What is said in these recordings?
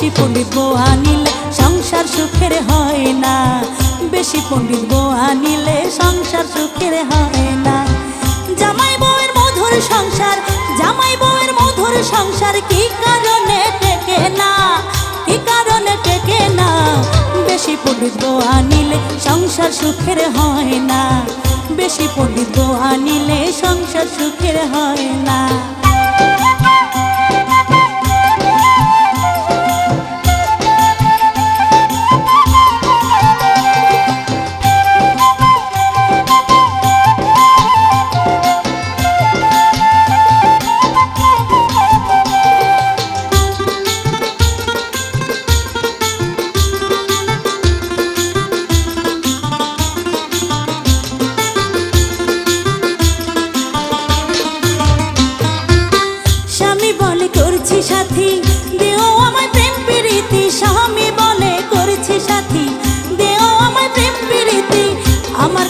বেশি পণ্ডিত আনিলে সংসার সুখের হয় না। বেশি পণ্ডিত আনিলে সংসার সুখের হয় না। জামাই বউয়ের মধুর সংসার, জামাই বউয়ের মধুর সংসার কি কারণে টেকে না? কি কারণে টেকে না? বেশি পণ্ডিত আনিলে সংসার সুখের হয় না। বেশি পণ্ডিত আনিলে সংসার সুখের হয় না।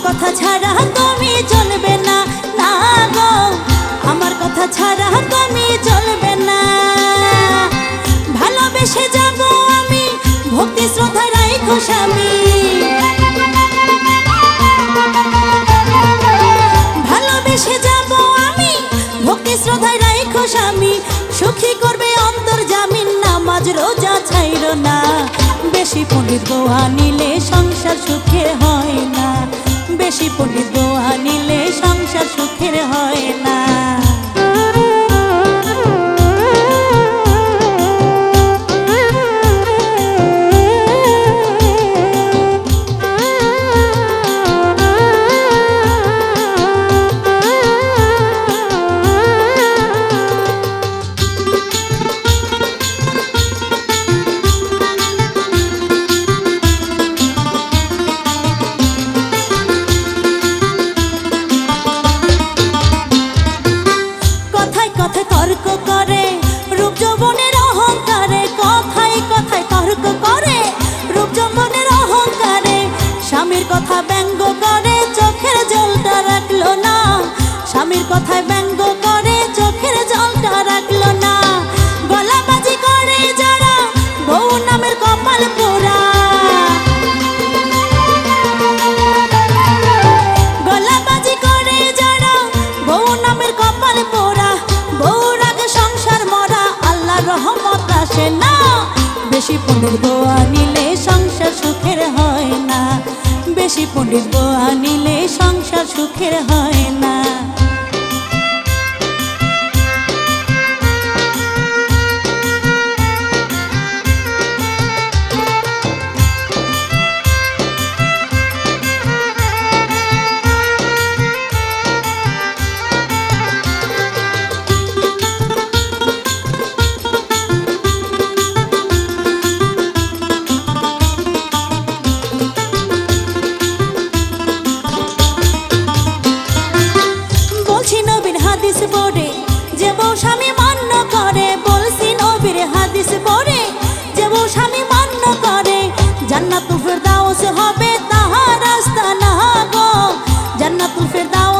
কথা ছাড়া তুমি চলবে না। না গো, আমার কথা ছাড়া তুমি চলবে না। ভালোবেসে যাব আমি, ভক্তি শ্রদ্ধা রাইখো স্বামী। ভালোবেসে যাব আমি, ভক্তি শ্রদ্ধায় রাইখো স্বামী। সুখী করবে অন্তর জামিন নামাজ রোজা ছাইর না। বেশি পণ্ডিত গোয়া নিলে সংসার সুখে হয় না। বেশি পণ্ডিত গোয়া নিলে সংসার সুখের হয় না। কথা ব্যঙ্গ করে, চোখের জলটা রাখল না। স্বামীর কথায় ব্যঙ্গ করে, চোখের জলটা রাখল না। গলাবাজি করে যারা, বউ নামের কপাল পোড়া। বউ সংসার মরা আল্লাহ রহমত আসে না। বেশি পণ্ডিত বউ বউ আনিলে সংসার সুখের হয় না।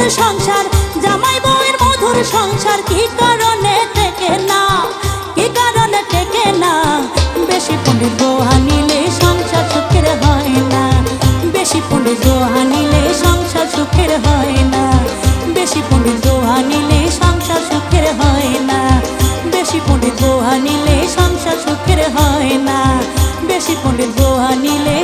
মধুর সংসার, জামাই বউয়ের মধুর সংসার, কি কারণে টেকে না? কি কারণে টেকে না? বেশি পণ্ডিত গোয়া নিলে সংসার সুখের হয় না। বেশি পণ্ডিত গোয়া নিলে সংসার সুখের হয় না। বেশি পণ্ডিত গোয়া নিলে সংসার সুখের হয় না। বেশি পণ্ডিত গোয়া নিলে সংসার সুখের হয় না। বেশি পণ্ডিত গোয়া নিলে